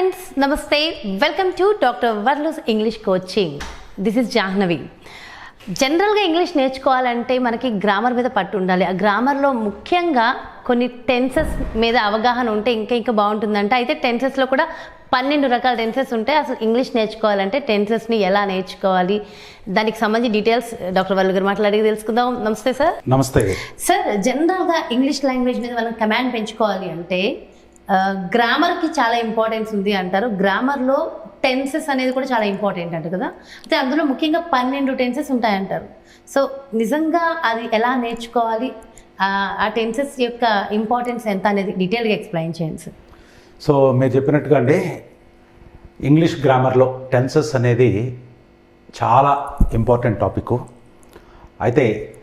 Friends నమస్తే. Welcome to doctor వర్లూస్ English coaching this is Jahnavi జనరల్గా English నేర్చుకోవాలంటే మనకి గ్రామర్ మీద పట్టు ఉండాలి. ఆ గ్రామర్లో ముఖ్యంగా కొన్ని టెన్సెస్ మీద అవగాహన ఉంటే ఇంకా ఇంకా బాగుంటుందంట. అయితే టెన్సెస్లో కూడా పన్నెండు రకాల టెన్సెస్ ఉంటాయి. అసలు ఇంగ్లీష్ నేర్చుకోవాలంటే టెన్సెస్ని ఎలా నేర్చుకోవాలి? దానికి సంబంధించి డీటెయిల్స్ డాక్టర్ వల్లు గారు మాట్లాడి తెలుసుకుందాం. నమస్తే సార్ నమస్తే. సార్ జనరల్గా ఇంగ్లీష్ లాంగ్వేజ్ మీద మనం కమాండ్ పెంచుకోవాలి అంటే గ్రామర్కి చాలా ఇంపార్టెన్స్ ఉంది అంటారు. గ్రామర్లో టెన్సెస్ అనేది కూడా చాలా ఇంపార్టెంట్ అంట కదా. అయితే అందులో ముఖ్యంగా పన్నెండు టెన్సెస్ ఉంటాయంటారు. సో నిజంగా అది ఎలా నేర్చుకోవాలి? ఆ, టెన్సెస్ యొక్క ఇంపార్టెన్స్ ఎంత అనేది డీటెయిల్గా ఎక్స్ప్లెయిన్ చేయండి సార్ సో మీరు చెప్పినట్టుగా అండి ఇంగ్లీష్ గ్రామర్లో టెన్సెస్ అనేది చాలా ఇంపార్టెంట్ టాపిక్ అయితే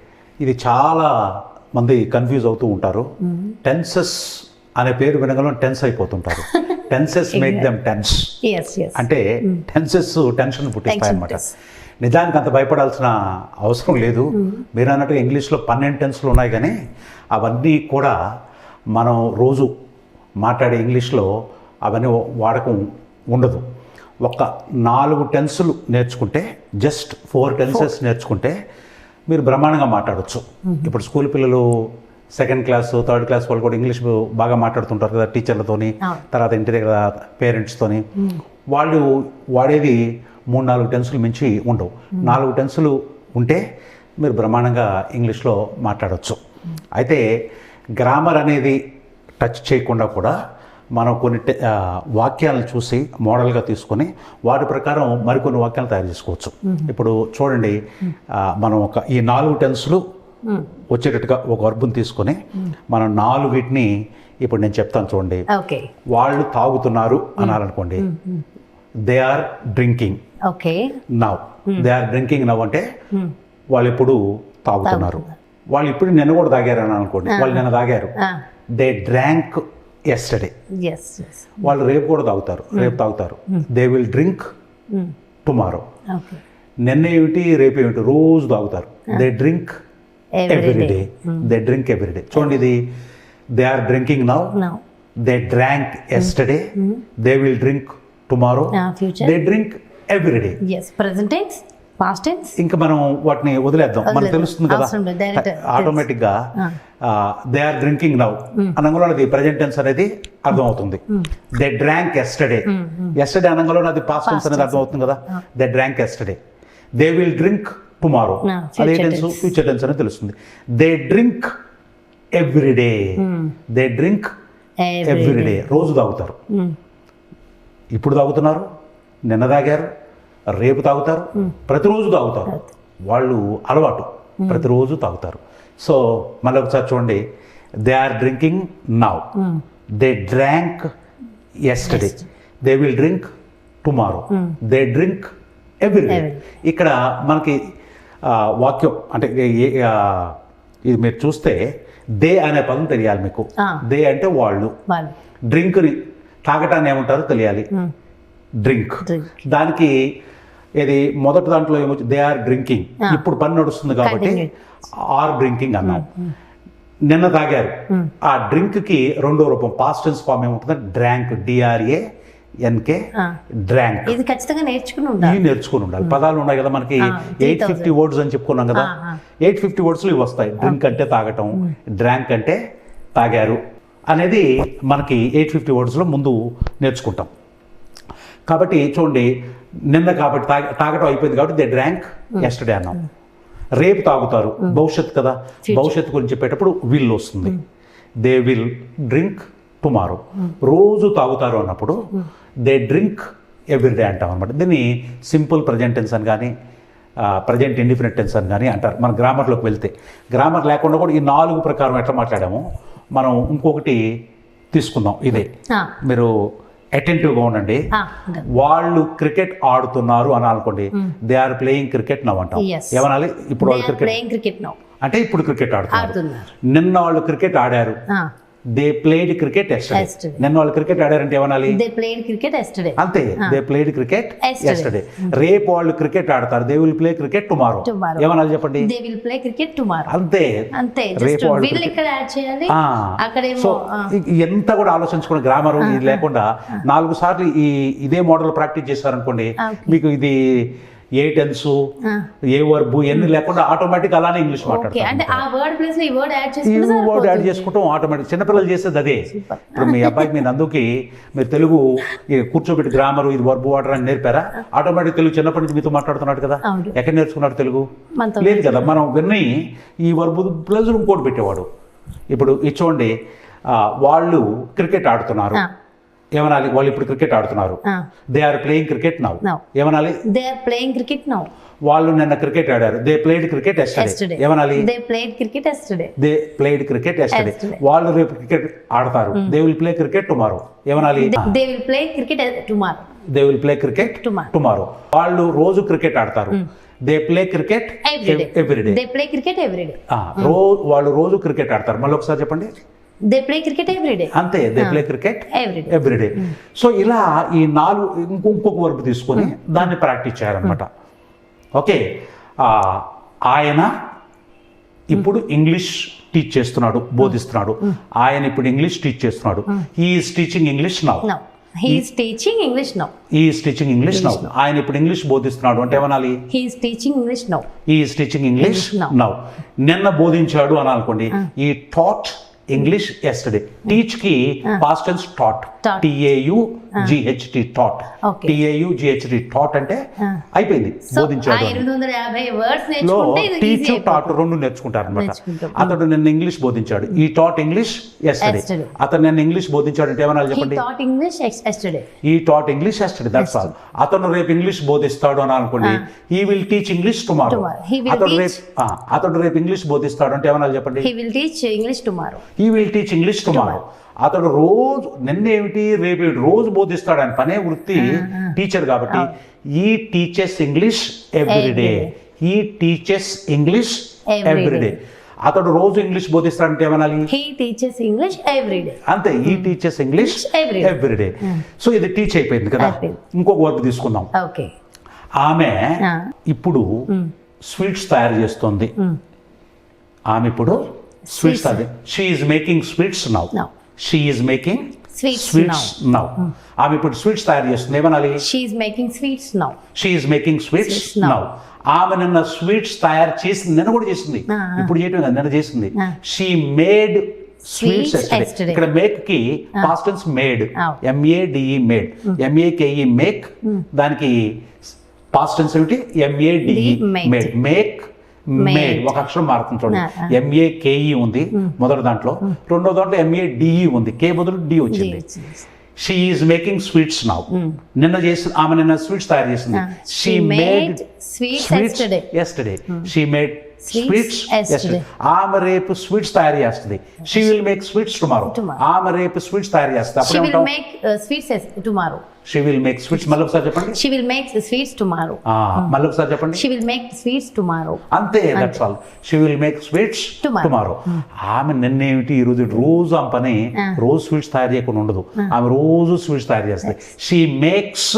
ఇది చాలా మంది కన్ఫ్యూజ్ అవుతూ ఉంటారు. టెన్సెస్ అనే పేరు వినగలం టెన్స్ అయిపోతుంటారు. టెన్సెస్ మేక్ దెమ్ టెన్స్ అంటే టెన్సెస్ టెన్షన్ పుట్టిస్తాయి అనమాట నిజానికి అంత భయపడాల్సిన అవసరం లేదు. మీరు అన్నట్టుగా ఇంగ్లీష్లో పన్నెండు టెన్స్లు ఉన్నాయి కానీ అవన్నీ కూడా మనం రోజు మాట్లాడే ఇంగ్లీష్లో అవన్నీ వాడకం ఉండదు. ఒక నాలుగు టెన్సులు నేర్చుకుంటే జస్ట్ ఫోర్ టెన్సెస్ నేర్చుకుంటే మీరు బ్రహ్మాండంగా మాట్లాడవచ్చు ఇప్పుడు స్కూల్ పిల్లలు సెకండ్ క్లాస్ థర్డ్ క్లాస్ వాళ్ళు కూడా ఇంగ్లీష్ బాగా మాట్లాడుతుంటారు కదా టీచర్లతోని. తర్వాత ఇంటి దగ్గర పేరెంట్స్తోని. వాళ్ళు వాడేది మూడు నాలుగు టెన్సులు మించి ఉండవు. నాలుగు టెన్సులు ఉంటే మీరు బ్రహ్మాండంగా ఇంగ్లీష్లో మాట్లాడవచ్చు అయితే గ్రామర్ అనేది టచ్ చేయకుండా కూడా మనం కొన్ని వాక్యాలను చూసి మోడల్గా తీసుకొని వాటి ప్రకారం మరికొన్ని వాక్యాలు తయారు చేసుకోవచ్చు. ఇప్పుడు చూడండి మనం ఒక ఈ నాలుగు టెన్సులు వచ్చేటట్టుగా ఒక వర్బుని తీసుకొని మనం నాలుగిటిని ఇప్పుడు నేను చెప్తాను చూడండి. వాళ్ళు తాగుతున్నారు అనాలనుకోండి. They are drinking okay. Now they are drinking now అంటే వాళ్ళు ఇప్పుడు తాగుతున్నారు. వాళ్ళు ఇప్పుడు నిన్న కూడా తాగారు అని అనుకోండి. వాళ్ళు నిన్న తాగారు. They drank yesterday yes yes వాళ్ళు రేపు కూడా తాగుతారు. రేపు తాగుతారు. దే విల్ డ్రింక్ టుమారో నిన్న ఏమిటి రేపు ఏమిటి రోజు తాగుతారు. They drink Every every day they drink every day చూడండి ఇది they are drinking now they drank yesterday they will drink tomorrow they drink every day yes present tense past tense ఇంకా మనం వాటిని వదిలేద్దాం. మనకు. తెలుస్తుంది కదా ఆటోమేటిక్గా దే ఆర్ డ్రింకింగ్ నవ్ అనగానే అది ప్రజెంట్ టెన్స్ అనేది అర్థమవుతుంది. దే డ్రాంక్ ఎస్టర్డే ఎస్టర్డే అనగానే అది పాస్ట్ టెన్స్ అనేది అర్థమవుతుంది కదా. They drank yesterday they will drink tomorrow అదే టెన్స్. ఫ్యూచర్ టెన్స్ అనేది తెలుస్తుంది. They drink every day they drink every day రోజు తాగుతారు. ఇప్పుడు తాగుతున్నారు నిన్న తాగారు రేపు తాగుతారు ప్రతిరోజు తాగుతారు. వాళ్ళు అలవాటు. ప్రతిరోజు తాగుతారు. సో మళ్ళీ ఒకసారి చూడండి. They are drinking now they drank yesterday they will drink tomorrow they drink every day ఇక్కడ మనకి వాక్యం అంటే ఇది మీరు చూస్తే దే అనే పదం తెలియాలి మీకు. దే అంటే వాళ్ళు. డ్రింక్ని తాగటాన్ని ఏమంటారో తెలియాలి. డ్రింక్. దానికి ఇది మొదటి దాంట్లో ఏమో దే ఆర్ డ్రింకింగ్. ఇప్పుడు పని నడుస్తుంది కాబట్టి ఆర్ డ్రింకింగ్ అన్నాం. నిన్న తాగారు. ఆ డ్రింక్కి రెండో రూపం పాస్ట్ టెన్స్ ఫామ్ ఏముంటుంది drank D R A N K. Drank. ఇది ఖచ్చితంగా నేర్చుకుని ఉండాలి. ఇవి నేర్చుకుని ఉండాలి. పదాలు ఉన్నాయి కదా మనకి ఎయిట్ ఫిఫ్టీ వర్డ్స్ అని చెప్పుకున్నాం కదా. ఎయిట్ ఫిఫ్టీ వర్డ్స్లో ఇవి వస్తాయి. డ్రింక్ అంటే తాగటం డ్రాంక్ అంటే తాగారు అనేది మనకి ఎయిట్ ఫిఫ్టీ వర్డ్స్లో ముందు నేర్చుకుంటాం. కాబట్టి చూడండి నిన్న కాబట్టి తాగ తాగటం అయిపోయింది కాబట్టి దే డ్రాంక్ ఎస్టర్డే అన్నాం. రేపు తాగుతారు. భవిష్యత్ కదా. భవిష్యత్తు గురించి చెప్పేటప్పుడు విల్ వస్తుంది. They will drink tomorrow. రోజు తాగుతారు అన్నప్పుడు దే డ్రింక్ ఎవ్రీడే అంటాం అనమాట దీన్ని సింపుల్ ప్రజెంట్ టెన్స్ అని కానీ ప్రజెంట్ ఇండిఫినెంట్ టెన్స్ అని కానీ అంటారు. మన గ్రామర్లోకి వెళ్తే. గ్రామర్ లేకుండా కూడా ఈ నాలుగు ప్రకారం ఎట్లా మాట్లాడామో మనం ఇంకొకటి తీసుకుందాం. ఇదే. మీరు అటెంటివ్గా ఉండండి. వాళ్ళు క్రికెట్ ఆడుతున్నారు అని అనుకోండి. They are playing cricket now అంటాం. ఏమనాలి? ఇప్పుడు వాళ్ళు క్రికెట్ అంటే ఇప్పుడు క్రికెట్ ఆడుతున్నారు. నిన్న వాళ్ళు క్రికెట్ ఆడారు. They played cricket yesterday Yesterday. నిన్న వాళ్ళు క్రికెట్ ఆడారంటే ఏమనాలి? దే ప్లేడ్ క్రికెట్ ఎస్టర్డే అంతే. They played cricket Yesterday. Yesterday రేపు వాళ్ళు క్రికెట్ ఆడతారు. They will play cricket tomorrow Tomorrow. ఏమనాలి చెప్పండి? They will play cricket tomorrow అంతే. అంతే. రేపు వాళ్ళు ఇక్కడ యాడ్ చేయాలి? ఆ. అక్కడేమో సో ఎంత కూడా ఆలోచించుకుని గ్రామర్ ఇది లేకుండా నాలుగు సార్లు ఈ ఇదే మోడల్ ప్రాక్టీస్ చేశారనుకోండి Okay. మీకు ఇది ఏ టెన్స్. ఏ వర్బు ఎన్ని లేకుండా ఆటోమేటిక్ అలానే ఇంగ్లీష్ మాట్లాడతారు ఆ వర్డ్ యాడ్ చేసుకుంటే ఆటోమేటిక్. చిన్నపిల్లలు చేసేది అదే. ఇప్పుడు మీ అబ్బాయికి మీ నందుకి మీరు తెలుగు కూర్చోబెట్టి గ్రామర్ ఇది వర్బు వాటర్ అని నేర్పారా? ఆటోమేటిక్ తెలుగు చిన్నప్పటి నుంచి మీతో మాట్లాడుతున్నాడు కదా. ఎక్కడ నేర్చుకున్నాడు తెలుగు? లేదు కదా. మనం విన్ని ఈ వర్బు ప్లస్ ఇంకోటి పెట్టేవాడు. ఇప్పుడు ఆ, వాళ్ళు క్రికెట్ ఆడుతున్నారు. ఏమనాలి? వాళ్ళు ఇప్పుడు క్రికెట్ ఆడుతున్నారు. They are playing cricket now. ఏమనాలి? They are playing cricket now వాళ్ళు నిన్న క్రికెట్ ఆడారు. దే ప్లేడ్ క్రికెట్ ఎస్టర్డే ఏమనాలి? They played cricket yesterday they played cricket yesterday. వాళ్ళు రేపు క్రికెట్ ఆడతారు. They will play cricket tomorrow ఏమనాలి? They will play cricket tomorrow they will play cricket. Tomorrow వాళ్ళు రోజు క్రికెట్ ఆడతారు. They play cricket every day every day they play cricket every day రోజు వాళ్ళు రోజు క్రికెట్ ఆడతారు. మళ్ళీ ఒకసారి చెప్పండి. They play cricket every day అంతే they play cricket every day every day so ఇలా ఈ నాలుగు ఇంకో ఇంకొక వర్క్ తీసుకొని దాన్ని ప్రాక్టీస్ చేయాలన్నమాట. ఓకే ఆ, ఆయన ఇప్పుడు ఇంగ్లీష్ టీచ్ చేస్తున్నాడు బోధిస్తున్నాడు. ఆయన ఇప్పుడు ఇంగ్లీష్ టీచ్ చేస్తున్నాడు. Is teaching English now he is teaching English now is teaching English now ఆయన ఇప్పుడు ఇంగ్లీష్ బోధిస్తున్నాడు అంటే ఏమనాలి? He is teaching English now is teaching English English now. Now నిన్న బోధించాడు అని అనుకోండి ఈ taught English yesterday టీచ్కి past tense taught. T A U G H T taught. T A U G H T taught అంటే అయిపోయింది so ఆ బోధించాడు teach taught రెండు నేర్చుకుంటారు అనమాట. అతడు నిన్న ఇంగ్లీష్ బోధించాడు. ఈ టాట్ ఇంగ్లీష్ ఎస్టర్డే. అతను నిన్న ఇంగ్లీష్ బోధించాడు అంటే ఏమన్నా హీ చెప్పండి? He taught English yesterday that's all అతను రేపు ఇంగ్లీష్ బోధిస్తాడు అని అనుకోండి ఈ విల్ టీచ్ ఇంగ్లీష్ టుమారో అతడు రేపు అతడు రేపు ఇంగ్లీష్ బోధిస్తాడు అంటే ఏమన్నా చెప్పండి? He will teach English tomorrow he will teach English tomorrow అతడు రోజు నిన్నేమిటి రేపు? రోజు బోధిస్తాడు ఆయన పనే వృత్తి టీచర్ కాబట్టి he teaches English every day he teaches English every day అతడు రోజు ఇంగ్లీష్ బోధిస్తాడంటే ఏమనాలి? హీ టీచర్స్ ఇంగ్లీష్ ఎవ్రీడే అంతే. He teaches English. Every day so ఇది టీచ్ అయిపోయింది కదా. ఇంకొక వర్క్ తీసుకుందాం. ఓకే. ఆమె. ఇప్పుడు స్వీట్స్ తయారు చేస్తుంది. ఆమె ఇప్పుడు స్వీట్స్ తయారు she is making sweets now. She is making sweets now ఆమె ఇప్పుడు స్వీట్స్ తయారు చేస్తుంది. ఏమనాలి? She is making sweets now she is making sweets. Now ఆమె నిన్న స్వీట్స్ తయారు చేసింది. నిన్న కూడా చేసింది. ఇప్పుడు చేయటం కదా నిన్న చేసింది. She made sweets. ఇక్కడ మేక్కి past tense made. M A D E made M A K E make దానికి పాస్టెన్స్ ఏమిటి? ఎంఏడిఈ. Made make. మేడ్ ఒక అక్షరం మారుతుంది చూడండి Ah, ah. ఎంఏకేఈ ఉంది మొదటి దాంట్లో. రెండో దాంట్లో ఎంఏడిఈ ఉంది. కే బదులు డి వచ్చింది. She is making sweets now నిన్న చేసి ఆమె నిన్న స్వీట్స్ తయారు చేసింది. She made yesterday. Yesterday she made sweets yesterday. ఆమె రేపు స్వీట్స్ తయారు చేస్తుంది she will make sweets tomorrow Tomorrow. ఆమె రేపు స్వీట్స్ తయారు చేస్తుంది she will make sweets tomorrow she will make sweets మళ్ళీ ఒకసారి చెప్పండి she will make sweets tomorrow మళ్ళీ ఒకసారి చెప్పండి she will make sweets tomorrow అంతే that's all she will make sweets Tomorrow. Tomorrow ఆమె నిన్నేమిటి ఈ రోజు రోజు ఆమె పని రోజు స్వీట్స్ తయారు చేయకుండా ఉండదు ఆమె రోజు స్వీట్స్ తయారు చేస్తుంది she makes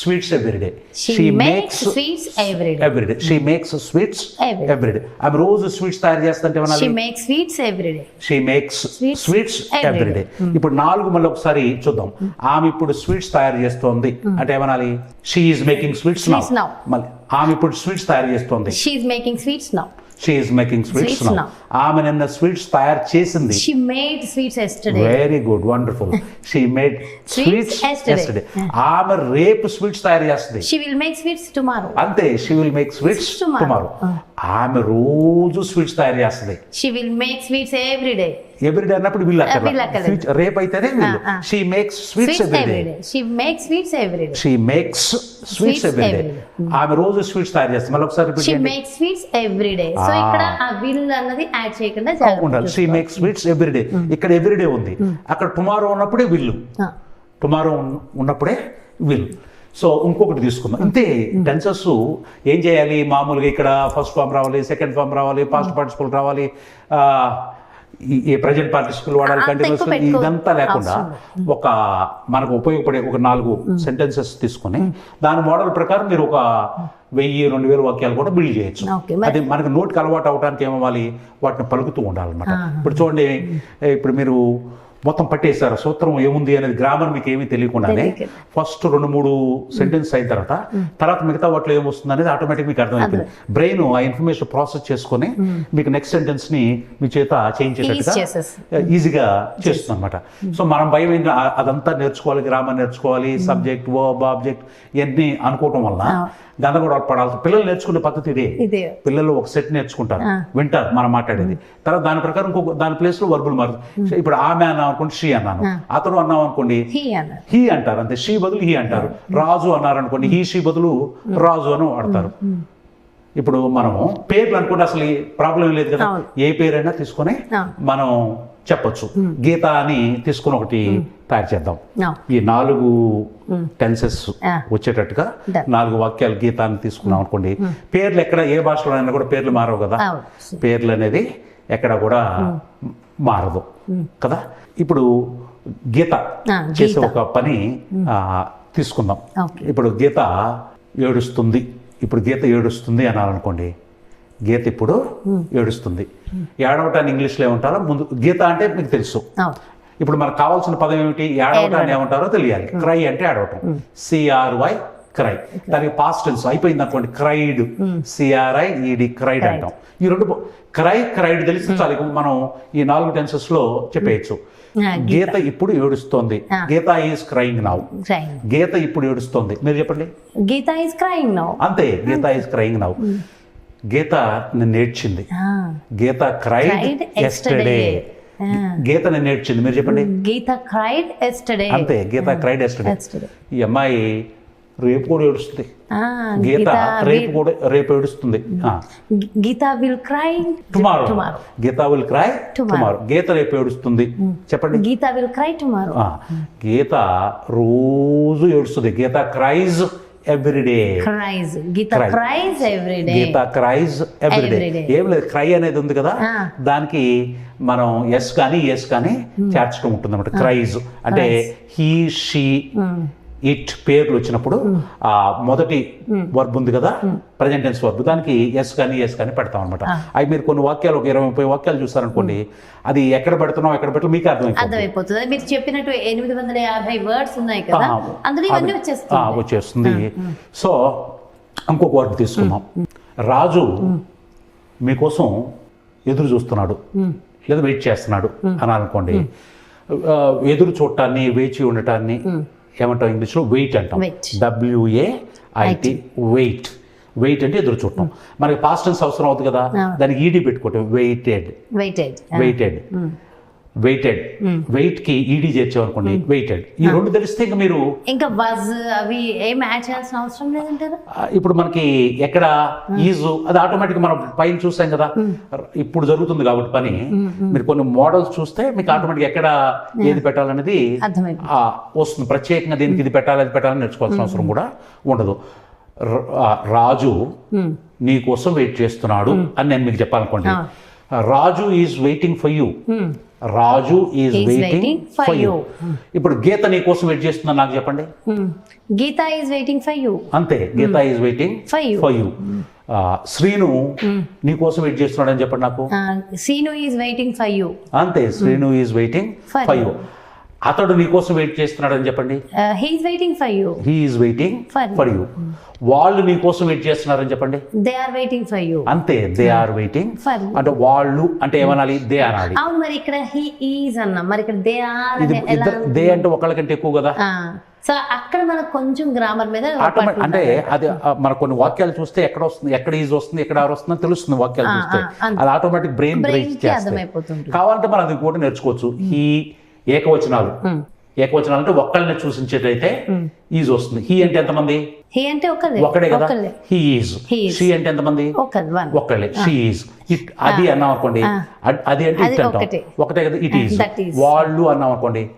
sweets every day she makes sweets every day every day she makes sweets. Every day ఆమె రోజు స్వీట్స్ తయారు చేస్తుంటే she makes sweets every day she makes sweets. Every day ఇప్పుడు నాలుగు మళ్ళీ ఒకసారి చూద్దాం. ఆమె ఇప్పుడు స్వీట్స్ తయారు చేస్తోంది. అంటే ఏమనాలి? She is making sweets now. మళ్ళీ. ఆమె ఇప్పుడు స్వీట్స్ తయారు చేస్తోంది. She is making sweets now she is making sweets. ఆమె నిన్న స్వీట్స్ తయారు చేసింది. She made sweets yesterday very good wonderful she made Sweets sweets yesterday. Yesterday ఆమె రేపు స్వీట్స్ తయారు చేస్తుంది. She will make sweets tomorrow అంతే she will make sweets Sweets tomorrow. Tomorrow ఆమె రోజు స్వీట్స్ తయారు చేస్తుంది. She will make sweets everyday everyday అన్నప్పుడు వీళ్ళు. అక్కడ. రేపు అయితేనే వీళ్ళు. She makes sweets everyday she make sweets everyday she makes sweets everyday. ఆమె రోజు స్వీట్స్ తయారు చేస్తుంది. మళ్ళీ ఒకసారి షీ చేయండి. Make sweets everyday so. ఇక్కడ ఆ విల్ అన్నది యాడ్ చేయకుండా ఉండాలి షీ మేక్స్ స్వీట్స్ ఎవ్రీడే ఇక్కడ ఎవ్రీడే ఉంది. అక్కడ టుమారో ఉన్నప్పుడే చూసుకో. టుమారో ఉన్నప్పుడే విల్ సో ఇంకొకటి తీసుకుందాం. అంతే. టెన్సెస్ ఏం చేయాలి? మామూలుగా ఇక్కడ ఫస్ట్ ఫామ్ రావాలి సెకండ్ ఫామ్ రావాలి పాస్ట్ పార్టిసిపల్ రావాలి. ఈ- ప్రజెంట్ పార్టిసిపల్ వాడాలి అంత కంటిన్యూస్ ఇదంతా లేకుండా ఒక మనకు ఉపయోగపడే ఒక నాలుగు సెంటెన్సెస్ తీసుకొని దాని మోడల్ ప్రకారం మీరు ఒక వెయ్యి రెండు వేల వాక్యాలు కూడా బిల్డ్ చేయొచ్చు. అది మనకు నోటికి అలవాటు అవడానికి ఏమవ్వాలి? వాటిని పలుకుతూ ఉండాలన్నమాట. ఇప్పుడు చూడండి ఇప్పుడు మీరు మొత్తం పట్టేశారు. సూత్రం ఏముంది అనేది గ్రామర్ మీకు ఏమీ తెలియకుండానే తెలియక. ఫస్ట్ రెండు మూడు సెంటెన్స్ అయిన తర్వాత తర్వాత మిగతా వాటిలో ఏమొస్తుంది అనేది ఆటోమేటిక్ మీకు అర్థమైపోయింది. బ్రెయిన్ ఆ ఇన్ఫర్మేషన్ ప్రాసెస్ చేసుకొని మీకు నెక్స్ట్ సెంటెన్స్ని మీ చేత చేసేస్తుంది. ఈజీగా చేస్తుంది అనమాట సో మనం భయం ఏంటి? అదంతా నేర్చుకోవాలి గ్రామర్ నేర్చుకోవాలి సబ్జెక్ట్ వర్బ్ ఆబ్జెక్ట్ ఇవన్నీ అనుకోవటం వల్ల గందరగోళ పడాల్సి పిల్లలు నేర్చుకునే పద్ధతి ఇదే. పిల్లలు ఒక సెట్ నేర్చుకుంటారు. వింటారు మనం మాట్లాడేది. తర్వాత దాని ప్రకారం ఇంకొక దాని ప్లేస్లో వర్బులు మారు ఇప్పుడు ఆమె అన్నాం అనుకోండి షీ అన్నాను. అతను అన్నాం అనుకోండి హీ అంటారు. అంతే. షీ బదులు హీ అంటారు. రాజు అన్నారు అనుకోండి హీ షీ బదులు రాజు అని వాడతారు. ఇప్పుడు మనం పేర్లు అనుకుంటే అసలు ప్రాబ్లం లేదు కదా. ఏ పేరైనా తీసుకొని. మనం చెప్పొచ్చు. గీత అని తీసుకొని ఒకటి తయారు చేద్దాం. ఈ నాలుగు టెన్సెస్ Ah. వచ్చేటట్టుగా. నాలుగు వాక్యాలు గీతాన్ని తీసుకున్నాం అనుకోండి. పేర్లు ఎక్కడ ఏ భాషలో అయినా కూడా పేర్లు మారవు కదా. అవును. పేర్లు అనేది ఎక్కడ కూడా మారదు. కదా? ఇప్పుడు గీత ఆ, చేసే. ఒక పని తీసుకుందాం. ఇప్పుడు గీత ఏడుస్తుంది. ఇప్పుడు గీత ఏడుస్తుంది అనాలనుకోండి. గీత ఇప్పుడు ఏడుస్తుంది. ఏడవటాన్ని ఇంగ్లీష్లో ఏమంటారో ముందు గీత అంటే మీకు తెలుసు. అవును ఇప్పుడు మనకు కావాల్సిన పదం ఏమిటి? ఏడవటాన్ని ఏమంటారో తెలియాలి. క్రై అంటే ఏడవటం సిఆర్వై క్రై దానికి పాస్ట్ టెన్స్ అయిపోయింది అనుకోండి. క్రైడ్ సిఆర్ఐ ఈడి క్రైడ్ అంటాం. ఈ రెండు క్రై క్రైడ్ తెలిసి చాలు. మనం ఈ నాలుగు టెన్సెస్లో చెప్పేయచ్చు. ఆ, గీత. ఇప్పుడు ఏడుస్తోంది. Geeta is crying now Geeta ఇప్పుడు ఏడుస్తోంది. మీరు చెప్పండి. గీత ఈస్ క్రైంగ్ నో అంతే. Geeta is crying now Geeta నిన్ను ఏడ్చింది Geeta cried yesterday yesterday. Geeta ఏడ్చింది మీరు చెప్పండి. Geeta cried yesterday. అంతే గీత క్రైడ్ ఎస్టర్డే. ఈ అమ్మాయి రేపు కూడా ఏడుస్తుంది. గీత రేపు కూడా రేపు ఏడుస్తుంది. Geeta will cry tomorrow. Geeta will cry. Tomorrow. Geeta రేపు ఏడుస్తుంది. చెప్పండి. Geeta will cry tomorrow. Geeta రోజు ఏడుస్తుంది. Geeta cries everyday cries Geeta. Cries every day Geeta cries everyday. ఏం లేదు క్రై అనేది ఉంది కదా. దానికి మనం ఎస్ కానీ ఎస్ కానీ చేర్చడం ఉంటుంది అనమాట క్రైజ్ అంటే హీ షీ ఇట్ పేర్లు వచ్చినప్పుడు ఆ మొదటి వర్బ్ ఉంది కదా? Present tense verb. దానికి ఎస్ కానీ ఎస్ కానీ పెడతాం అనమాట అవి మీరు కొన్ని వాక్యాలు ఒక ఇరవై ముప్పై వాక్యాలు చూస్తారనుకోండి అది ఎక్కడ పెడుతున్నాం ఎక్కడ పెట్టాలి మీకు అర్థమైపోతుంది. అర్థమైపోతుంది. మీరు చెప్పినట్టు ఎనిమిది వందల యాభై వర్డ్స్ ఉన్నాయి కదా? అందులో ఇవన్నీ ఆ, వచ్చేస్తుంది. సో ఇంకొక వర్డ్ తీసుకుందాం. రాజు మీకోసం ఎదురు చూస్తున్నాడు. లేదా వెయిట్ చేస్తున్నాడు అని అనుకోండి ఎదురు చూడటాన్ని వేచి ఉండటాన్ని ఏమంటాం ఇంగ్లీష్లో? వెయిట్ అంటాం. డబ్ల్యూఏ ఐటి వెయిట్ వెయిట్ అంటే ఎదురు చూడటం. మనకి పాస్ట్ టెన్స్ అవసరం అవుతుంది కదా? దానికి ఈడీ పెట్టుకోవటం వెయిటెడ్ వెయిటెడ్ వెయిటెడ్ వెయిటెడ్ వెయిట్కి ఈడీ చేర్చామనుకోండి వెయిటెడ్ ఈ రెండు తెలిస్తే ఇంకా మీరు ఇంకా బజ్ అవి ఏం యాడ్ చేయాల్సిన అవసరం లేదంటారా? ఇప్పుడు మనకి ఎక్కడ ఈజు అది ఆటోమేటిక్ మనం పైన చూసాం కదా. ఇప్పుడు జరుగుతుంది కాబట్టి పని. మీరు కొన్ని మోడల్స్ చూస్తే మీకు ఆటోమేటిక్ ఎక్కడ ఏది పెట్టాలనేది వస్తుంది. ప్రత్యేకంగా దీనికి ఇది పెట్టాలి అది పెట్టాలని నేర్చుకోవాల్సిన అవసరం కూడా ఉండదు. రాజు నీ కోసం వెయిట్ చేస్తున్నాడు అని నేను మీకు చెప్పాలనుకోండి. Raju is waiting for you Raju is waiting for you. ఇప్పుడు గీత నీ కోసం వెయిట్ చేస్తుందని నాకు చెప్పండి? Geeta is waiting for you అంతే Geeta is waiting. For you Srinu నీ కోసం వెయిట్ చేస్తున్నాడు అని చెప్పండి నాకు. Seenu is waiting for you అంతే Srinu is waiting for you అతడు నీ కోసం వెయిట్ చేస్తున్నాడు అని చెప్పండి he is waiting for you he is waiting. For you వాళ్ళు నీ కోసం వెయిట్ చేస్తున్నారని చెప్పండి. They are waiting for you అంతే దే ఆర్ వెయిటింగ్ you. అంటే వాళ్ళు అంటే ఏమనాలి? దే అనాలి. అవును మరి ఇక్కడ హీ ఈజ్ అన్నాం మరి ఇక్కడ దే ఆర్ దే అంటే ఒకళ్ళకంటే ఎక్కువ కదా? సో అక్కడ మనకు కొంచెం గ్రామర్ మీద అంటే అది మన కొన్ని వాక్యాలు చూస్తే ఎక్కడ వస్తుంది ఎక్కడ ఈజ్ వస్తుంది ఎక్కడ ఆర్ వస్తుంది తెలుస్తుంది వాక్యాలు చూస్తే. అది ఆటోమేటిక్ బ్రెయిన్ అర్థమైపోతుంది. కావాలంటే మనం అది కూడా నేర్చుకోవచ్చు. ఈ ఏకవచనాలు. ఏకవచనాలు అంటే ఒక్కళ్ళని చూసించేటైతే ఈజ్ వస్తుంది. హీ అంటే ఎంతమంది? హీ అంటే ఒక్కడే కదా? He is. షీ అంటే ఎంతమంది? ఒక్కళ్ళే షీ ఈజ్. ఇట్ అది అన్నాం అనుకోండి. అద్- అంటే ఇట్ అంటాం. ఒకటే. కదా? It is. వాళ్ళు అన్నాం అనుకోండి.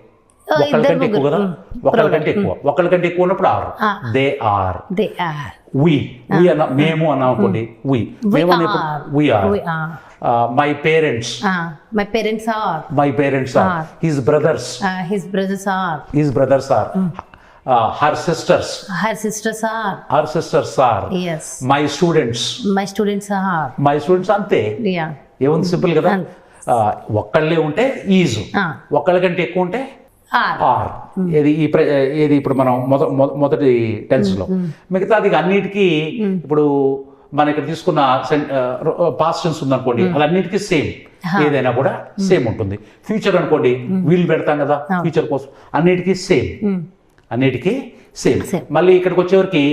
ఒకళ్ళకంటే ఎక్కువ కదా. ఒకళ్ళకంటే ఎక్కువ. ఒకళ్ళకంటే ఎక్కువ ఉన్నప్పుడు are. They are. They are. We. We అన్న. మేము అన్నాం అనుకోండి. వి. మేము అనేప్పుడు. We are. My parents my parents are my parents are. His brothers his brothers are his brothers are her sisters her sisters are her sisters are my students my students are my students అంతే ఏముంది simple కదా ఒక్కళ్ళే ఉంటే is. ఒక్కళ్ళకంటే ఎక్కువ ఉంటే are. Are. ఏది ఈ ఏది ఇప్పుడు మనం మొద మొ- మొదటి టెన్స్లో. మిగతాది అన్నిటికీ ఇప్పుడు మనం ఇక్కడ తీసుకున్న పాస్ట్ టెన్స్ ఉందనుకోండి అది అన్నిటికీ సేమ్ ఏదైనా కూడా సేమ్ ఉంటుంది. ఫ్యూచర్ అనుకోండి వీళ్ళు పెడతాం కదా ఫ్యూచర్ కోసం. అన్నిటికీ సేమ్ అన్నిటికీ సేమ్. మళ్ళీ ఇక్కడికి వచ్చేవరకు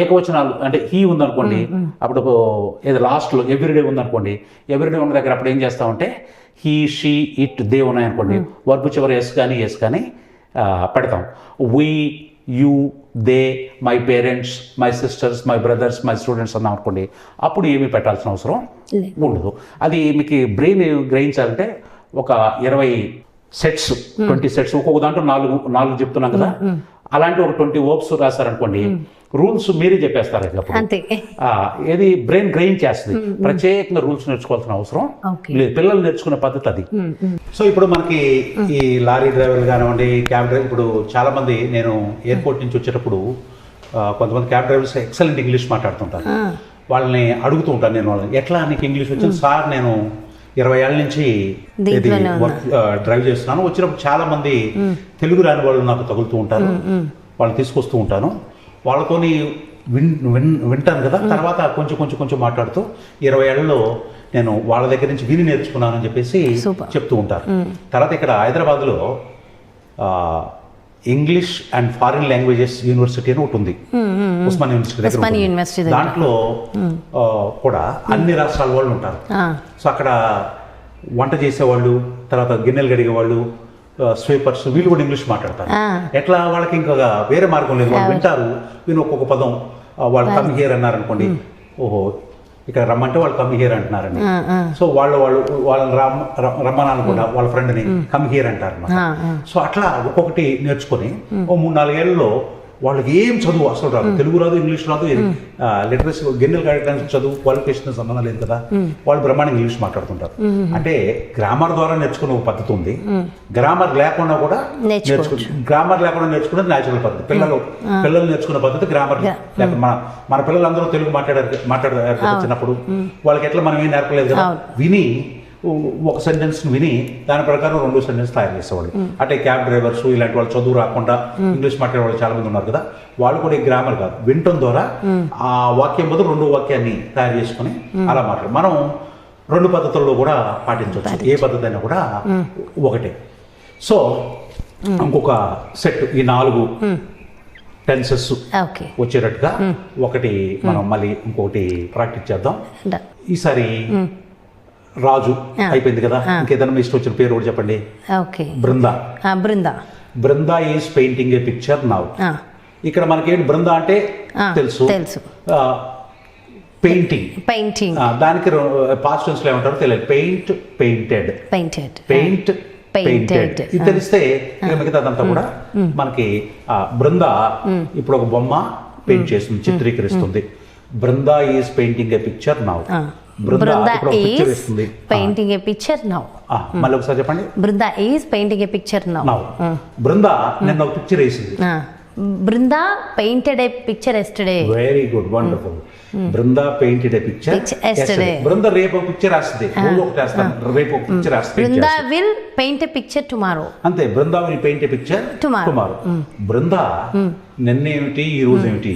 ఏకవచనాలు అంటే హీ ఉందనుకోండి అప్పుడు ఏదో లాస్ట్లో ఎవ్రీడే ఉందనుకోండి ఎవ్రీడే ఉన్న దగ్గర అప్పుడు ఏం చేస్తామంటే హీ షీ ఇట్ దే ఉన్నాయనుకోండి. వర్బు చివరి ఎస్ కానీ ఎస్ కానీ పెడతాం. We you they my parents my sisters my brothers my students అన్నాం అనుకోండి అప్పుడు ఏమీ పెట్టాల్సిన అవసరం. ఉండదు. అది మీకు బ్రెయిన్ గ్రహించాలంటే ఒక ఇరవై సెట్స్ ట్వంటీ సెట్స్ ఒక్కొక్క దాంట్లో నాలుగు నాలుగు చెప్తున్నాం కదా. అలాంటి ఒక ట్వంటీ వర్బ్స్ రాశారనుకోండి రూల్స్ మీరే చెప్పేస్తారు. అంతే. ఏది బ్రెయిన్ గ్రహించేస్తుంది ప్రత్యేకంగా రూల్స్ నేర్చుకోవాల్సిన అవసరం లేదు. పిల్లలు నేర్చుకునే పద్ధతి అది. సో ఇప్పుడు మనకి ఈ లారీ డ్రైవర్లు కానివ్వండి క్యాబ్ డ్రైవర్ ఇప్పుడు చాలా మంది నేను ఎయిర్పోర్ట్ నుంచి వచ్చేటప్పుడు కొంతమంది క్యాబ్ డ్రైవర్స్ ఎక్సలెంట్ ఇంగ్లీష్ మాట్లాడుతుంటారు. వాళ్ళని అడుగుతూ ఉంటాను నేను వాళ్ళని. ఎట్లా నీకు ఇంగ్లీష్ వచ్చింది? సార్ నేను ఇరవై ఏళ్ళ నుంచి ఇది వర్క్ డ్రైవ్ చేస్తున్నాను. వచ్చినప్పుడు చాలా మంది తెలుగు రాని వాళ్ళు నాకు తగులుతూ ఉంటారు. వాళ్ళు తీసుకొస్తూ ఉంటాను. వాళ్ళతోని విన్ విన్ వింటాను కదా. తర్వాత కొంచెం కొంచెం కొంచెం మాట్లాడుతూ ఇరవై ఏళ్ళలో నేను వాళ్ళ దగ్గర నుంచి విని నేర్చుకున్నానని చెప్పేసి Super. చెప్తూ ఉంటారు. తర్వాత ఇక్కడ హైదరాబాద్లో English and foreign languages university అని ఒకటి ఉంది. ఉస్మాన్ యూనివర్సిటీ దగ్గర. దాంట్లో కూడా అన్ని రాష్ట్రాల వాళ్ళు ఉంటారు. సో అక్కడ వంట చేసేవాళ్ళు తర్వాత గిన్నెలు కడిగే వాళ్ళు స్వీపర్స్ వీళ్ళు కూడా ఇంగ్లీష్ మాట్లాడతారు. ఎట్లా? వాళ్ళకి ఇంకా వేరే మార్గం లేదు. వాళ్ళు వింటారు. విని ఒక్కొక్క పదం వాళ్ళు కమ్ హియర్ అన్నారు అనుకోండి ఓహో ఇక్కడ రమ్మంటే వాళ్ళు కమ్ హియర్ అంటున్నారండి. సో వాళ్ళు వాళ్ళు వాళ్ళని రమ్మ రమ్మనాను కూడా వాళ్ళ ఫ్రెండ్ని కమ్ హియర్ అంటారు అన్నమాట. సో అట్లా ఒక్కొక్కటి నేర్చుకొని ఓ మూడు నాలుగేళ్ళలో వాళ్ళకి ఏం చదువు అసలు రాదు. తెలుగు రాదు ఇంగ్లీష్ రాదు లిటరసీ గిన్నెలు కడగడానికి చదువు క్వాలిఫికేషన్ సంబంధం లేదు కదా. వాళ్ళు బ్రహ్మాండంగా ఇంగ్లీష్ మాట్లాడుతుంటారు. అంటే గ్రామర్ ద్వారా నేర్చుకునే ఒక పద్ధతి ఉంది. గ్రామర్ లేకుండా కూడా నేర్చుకోవచ్చు. నేర్చుకో గ్రామర్ లేకుండా నేర్చుకునేది న్యాచురల్ పద్ధతి. పిల్లలు పిల్లలు నేర్చుకునే పద్ధతి గ్రామర్. మన మన పిల్లలందరూ తెలుగు మాట్లాడారు మాట్లాడారు చిన్నప్పుడు. వాళ్ళకి ఎట్లా మనం ఏం నేర్పలేదు కదా. విని ఒక సెంటెన్స్ విని దాని ప్రకారం రెండు సెంటెన్స్ తయారు చేసేవాళ్ళు. అంటే క్యాబ్ డ్రైవర్స్ ఇలాంటి వాళ్ళు చదువు రాకుండా ఇంగ్లీష్ మాట్లాడే వాళ్ళు చాలా మంది ఉన్నారు కదా వాళ్ళు కూడా ఈ గ్రామర్ కాదు. వినటం ద్వారా ఆ వాక్యం బదులు రెండో వాక్యాన్ని తయారు చేసుకుని అలా మాట్లాడు. మనం రెండు పద్ధతుల్లో కూడా పాటించవచ్చు. ఏ పద్ధతి అయినా కూడా ఒకటే. సో ఇంకొక సెట్ ఈ నాలుగు టెన్సెస్ వచ్చేటట్టుగా ఒకటి మనం మళ్ళీ ఇంకొకటి ప్రాక్టీస్ చేద్దాం. ఈసారి రాజు అయిపోయింది కదా? ఇంకేదైనా మీ ఇష్టం వచ్చిన పేరు కూడా చెప్పండి. Okay. Brinda. Brinda. Brinda is painting a picture now. ఆ, ఇక్కడ మనకేంటి బృందా అంటే తెలుసు. తెలుసు. పెయింటింగ్. పెయింటింగ్. దానికి పాస్ట్ టెన్స్లో ఏమంటారో తెలియదు. Paint painted. Painted. Paint. Painted. ఇది తెలిస్తే ఇక మిగతాదంతా కూడా మనకి బృంద ఇప్పుడు ఒక బొమ్మ పెయింట్ చేస్తుంది చిత్రీకరిస్తుంది. Brinda is painting a picture now. Brinda ఇస్తుంది పెయింటింగ్ ఏ పిక్చర్ నౌ. మళ్ళీ ఒకసారి చెప్పండి. Brinda is painting a picture now. Brinda నిన్న ఒక పిక్చర్ వేసింది. Brinda painted a picture yesterday. Very good wonderful Brinda painted a picture. Brinda రేపు ఒక picture వేస్తుంది రోజు ఒకటి వేస్తాను రేపు ఒక పిక్చర్ వేస్తుంది Brinda will paint a picture tomorrow అంతే Brinda will paint a picture. Tomorrow Brinda నిన్నేమిటి ఈ రోజు ఏమిటి?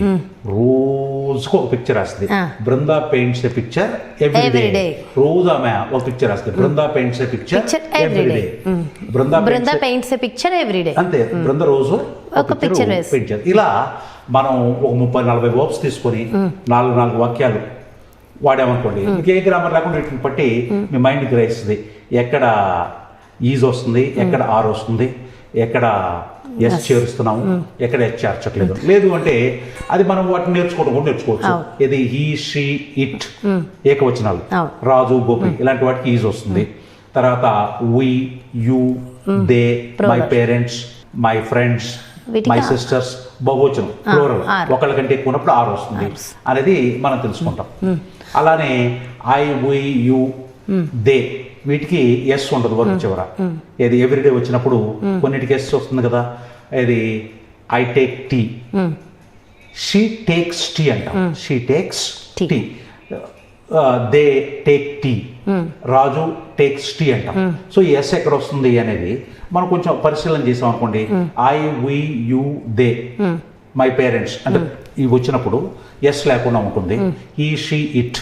రోజుకు ఒక పిక్చర్ వేస్తుంది Ah. Brinda paints a picture every Every day day. రోజు ఆమె ఒక పిక్చర్ వేస్తుంది Brinda paints a picture Picture every every day day. Brinda Brinda paints a picture every day అంతే బృంద రోజు ఒక వేసి. పెయింట్ ఇలా మనం ఒక ముప్పై నలభై వర్బ్స్ తీసుకొని నాలుగు నాలుగు వాక్యాలు వాడామనుకోండి. ఏ గ్రామర్ లేకుండా వీటిని బట్టి మీ మైండ్ గ్రహిస్తుంది. ఎక్కడ ఈజ్ వస్తుంది ఎక్కడ ఆర్ వస్తుంది ఎక్కడ ఎస్ చేరుస్తున్నాము ఎక్కడ ఎస్ చేర్చట్లేదు. లేదు అంటే అది మనం వాటిని నేర్చుకోవడం కూడా నేర్చుకోవచ్చు. ఇది హీ షీ ఇట్ ఏకవచనాలు. రాజు గోపి ఇలాంటి వాటికి ఈజ్ వస్తుంది. తర్వాత we you they my parents my friends my sisters బహువచనం ప్లూరల్ ఆర్. ఒకళ్ళ కంటే ఎక్కువ ఉన్నప్పుడు ఆరు వస్తుంది. అనేది మనం తెలుసుకుంటాం. అలానే ఐ వి యు దే వీటికి ఎస్ ఉండదు వర్క్ చివర. ఏది ఎవ్రీడే వచ్చినప్పుడు కొన్నిటికి ఎస్ వస్తుంది కదా. ఇది I take tea she takes tea అంటాం. She takes. Tea they take tea Raju takes tea అంటాం. సో ఎస్ ఎక్కడ వస్తుంది అనేది మనం కొంచెం పరిశీలన చేసాం అనుకోండి. I we you they my parents అంటే ఇవి వచ్చినప్పుడు ఎస్ లేకుండా ఉంటుంది. ఈ షీ ఇట్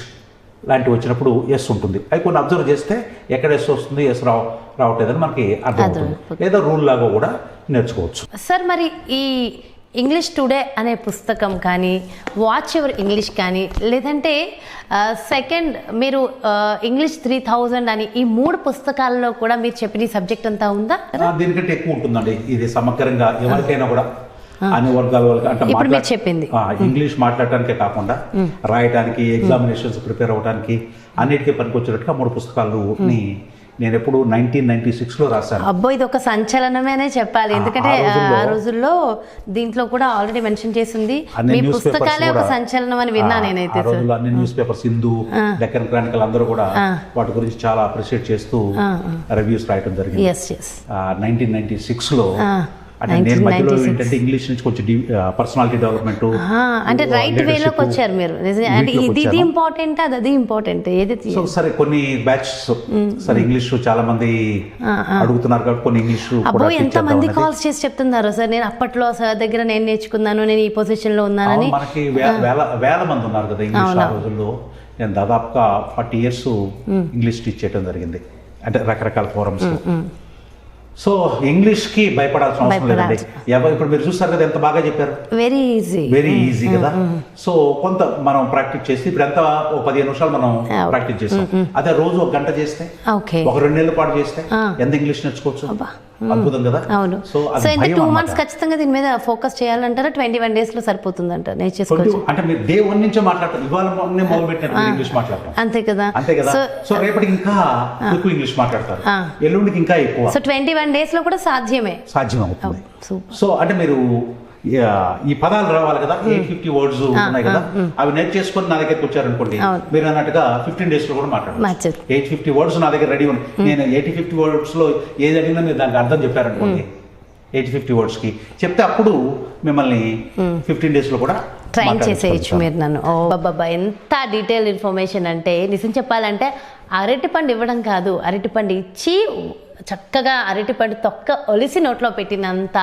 లాంటివి వచ్చినప్పుడు ఎస్ ఉంటుంది. అవి కొన్ని అబ్జర్వ్ చేస్తే ఎక్కడ ఎస్ వస్తుంది ఎస్ రావ రావట్లేదని మనకి అర్థం అవుతుంది లేదా రూల్ లాగా కూడా నేర్చుకోవచ్చు. సార్ మరి ఈ ఇంగ్లీష్ టుడే అనే పుస్తకం కానీ వాచ్ ఎవర్ ఇంగ్లీష్ కానీ లేదంటే సెకండ్ మీరు ఇంగ్లీష్ త్రీ థౌజండ్ అని ఈ మూడు పుస్తకాల్లో కూడా మీరు చెప్పిన సబ్జెక్ట్ అంతా ఉందా? దీనికంటే ఎక్కువ ఉంటుందండి. ఇది సమగ్రంగా ఎవరికైనా కూడా అన్ని వర్గాల వాళ్ళకి చెప్పింది. ఇంగ్లీష్ మాట్లాడటానికే కాకుండా రాయడానికి ఎగ్జామినేషన్స్ ప్రిపేర్ అవ్వడానికి అన్నిటికీ పనికొచ్చేటట్టుగా మూడు పుస్తకాలు నేను ఎప్పుడు నైన్టీన్ నైన్టీ సిక్స్లో రాశాను. అబ్బో ఇది ఒక సంచలనమేనే చెప్పాలి. ఎందుకంటే ఆ రోజుల్లో- దీంట్లో కూడా ఆల్రెడీ మెన్షన్ చేసింది మీ పుస్తకాలే ఒక సంచలనం అని విన్నా నేనైతే రోజుల్లో అన్ని newspapers Hindu Deccan Chronicle అందరూ కూడా వాటి గురించి చాలా అప్రిషియేట్ చేస్తూ రివ్యూస్ రాయటం జరిగింది. నైన్టీన్ నైన్టీ సిక్స్లో అంటే నేను మధ్యలో 1996. ఏంటంటే ఇంగ్లీష్ నుంచి కొంచెం పర్సనాలిటీ డెవలప్మెంట్ అంటే రైట్ వేలోకి వచ్చారు మీరు. అంటే ఇది ఇది ఇంపార్టెంట్ అది అది ఇంపార్టెంట్ ఏది సో సరే కొన్ని బ్యాచ్ సరే ఇంగ్లీష్ చాలా మంది అడుగుతున్నారు కాబట్టి కొన్ని ఇంగ్లీష్ అబ్బో ఎంత మంది కాల్స్ చేసి చెప్తున్నారు సార్? నేను అప్పట్లో సార్ దగ్గర నేను నేర్చుకున్నాను నేను ఈ పొజిషన్లో ఉన్నానని మనకి వేల వేల మంది ఉన్నారు కదా ఇంగ్లీష్ ఆ రోజుల్లో. నేను దాదాపుగా ఫార్టీ ఇయర్స్ ఇంగ్లీష్ టీచ్ చేయడం జరిగింది. అంటే రకరకాల ఫోరమ్స్ సో ఇంగ్లీష్కి భయపడాల్సిన అవసరం లేదండి. ఇప్పుడు మీరు చూస్తారు కదా ఎంత బాగా చెప్పారు? వెరీ ఈజీ వెరీ ఈజీ కదా? సో కొంత మనం ప్రాక్టీస్ చేస్తే ఇప్పుడు ఎంత ఓ పదిహేను నిమిషాలు మనం ప్రాక్టీస్ చేస్తాం అదే రోజు ఒక గంట చేస్తే ఒక రెండు నెలల పాటు చేస్తే ఎంత ఇంగ్లీష్ నేర్చుకోవచ్చు? అద్భుతం కదా? అవును. సో ఇంత టూ. మంత్స్ ఖచ్చితంగా దీని మీద ఫోకస్ చేయాలంటారా? ట్వంటీ వన్ డేస్లో సరిపోతుందంట నేర్చేసుకోవచ్చు కొంచెం అంటే మీరు డే వన్ నుంచే మాట్లాడతారు. ఇవాళ మొన్నే మొదలు పెట్టినట్టు ఇంగ్లీష్ మాట్లాడటం అంతే కదా. అంతే కదా? సో రేపటికి ఇంకా ఎక్కువ ఇంగ్లీష్ మాట్లాడతారు. ఎల్లుండికి ఇంకా ఎక్కువ. సో ట్వంటీ వన్ డేస్లో కూడా సాధ్యమే. సాధ్యం అవుతుంది. సో అంటే మీరు ఈ పదాలు రావాలి కదా ఎయిట్ ఫిఫ్టీ వర్డ్స్ ఉన్నాయి కదా అవి నెట్ చేసుకొని నా దగ్గరికి వచ్చారనుకోండి. మీరు అన్నట్టుగా ఫిఫ్టీన్ డేస్లో కూడా మాట్లాడారు. ఎయిట్ ఫిఫ్టీ వర్డ్స్ నా దగ్గర రెడీ ఉన్నాయి. నేను ఎయిటీ ఫిఫ్టీ వర్డ్స్లో ఏది అడిగినా మీరు దానికి అర్థం చెప్పారనుకోండి ఎయిటీ ఫిఫ్టీ వర్డ్స్కి. చెప్తే అప్పుడు మిమ్మల్ని ఫిఫ్టీన్ డేస్లో కూడా ట్రైన్ చేసేయచ్చు. మీరు నన్ను. ఓ బాబా ఎంత డీటెయిల్ ఇన్ఫర్మేషన్ అంటే నిజం చెప్పాలంటే అరటిపండు ఇవ్వడం కాదు. అరటిపండు ఇచ్చి చక్కగా అరటిపండు తొక్క ఒలిసి నోట్లో పెట్టినంత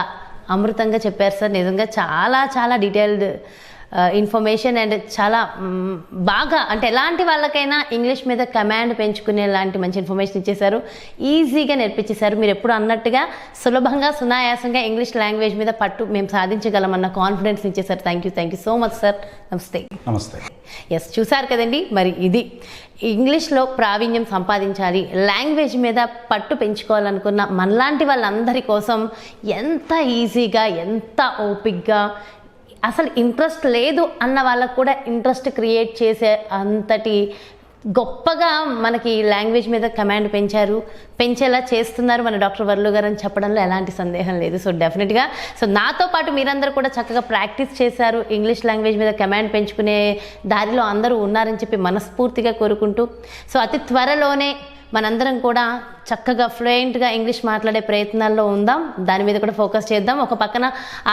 అమృతంగా చెప్పారు సార్. నిజంగా చాలా చాలా డీటెయిల్డ్ ఇన్ఫర్మేషన్ అండ్ చాలా బాగా అంటే ఎలాంటి వాళ్ళకైనా ఇంగ్లీష్ మీద కమాండ్ పెంచుకునే లాంటి మంచి ఇన్ఫర్మేషన్ ఇచ్చేశారు. ఈజీగా నేర్పించేశారు. మీరు ఎప్పుడు అన్నట్టుగా సులభంగా సునాయాసంగా ఇంగ్లీష్ లాంగ్వేజ్ మీద పట్టు మేము సాధించగలమన్న కాన్ఫిడెన్స్ ఇచ్చేసారు thank you thank you so much sir నమస్తే నమస్తే. ఎస్ చూసారు కదండి? మరి ఇది. ఇంగ్లీష్లో ప్రావీణ్యం సంపాదించాలి లాంగ్వేజ్ మీద పట్టు పెంచుకోవాలనుకున్న మనలాంటి వాళ్ళందరి కోసం ఎంత ఈజీగా ఎంత ఓపిక్గా అసలు ఇంట్రెస్ట్ లేదు అన్న వాళ్ళకు కూడా ఇంట్రెస్ట్ క్రియేట్ చేసే అంతటి గొప్పగా మనకి లాంగ్వేజ్ మీద కమాండ్ పెంచారు. పెంచేలా చేస్తున్నారు మన డాక్టర్ వర్లు గారు అని చెప్పడంలో ఎలాంటి సందేహం లేదు. సో డెఫినెట్గా సో నాతో పాటు మీరందరూ కూడా చక్కగా ప్రాక్టీస్ చేశారు. ఇంగ్లీష్ లాంగ్వేజ్ మీద కమాండ్ పెంచుకునే దారిలో అందరూ ఉన్నారని చెప్పి మనస్ఫూర్తిగా కోరుకుంటూ సో అతి త్వరలోనే మనందరం కూడా చక్కగా ఫ్లూయెంట్గా ఇంగ్లీష్ మాట్లాడే ప్రయత్నాల్లో ఉందాం. దాని మీద కూడా ఫోకస్ చేద్దాం. ఒక పక్కన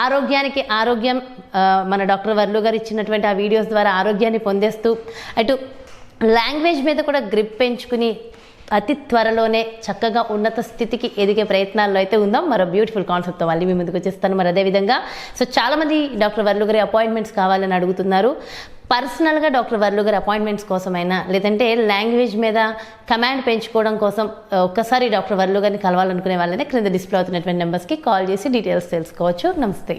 ఆరోగ్యానికి ఆరోగ్యం మన డాక్టర్ వర్లు గారు ఇచ్చినటువంటి ఆ వీడియోస్ ద్వారా ఆరోగ్యాన్ని పొందేస్తూ అటు లాంగ్వేజ్ మీద కూడా గ్రిప్ పెంచుకుని అతి త్వరలోనే చక్కగా ఉన్నత స్థితికి ఎదిగే ప్రయత్నాల్లో అయితే ఉందాం. మరో బ్యూటిఫుల్ కాన్సెప్ట్తో మళ్ళీ మీ ముందుకు వచ్చేస్తాను. మరి అదేవిధంగా సో చాలామంది డాక్టర్ వర్లు గారి అపాయింట్మెంట్స్ కావాలని అడుగుతున్నారు. పర్సనల్గా డాక్టర్ వర్లు గారు అపాయింట్మెంట్స్ కోసమైనా లేదంటే లాంగ్వేజ్ మీద కమాండ్ పెంచుకోవడం కోసం ఒక్కసారి డాక్టర్ వర్లు గారిని కలవాలనుకునే వాళ్ళని క్రింద డిస్ప్లే అవుతున్నటువంటి నెంబర్స్కి కాల్ చేసి డీటెయిల్స్ తెలుసుకోవచ్చు. నమస్తే.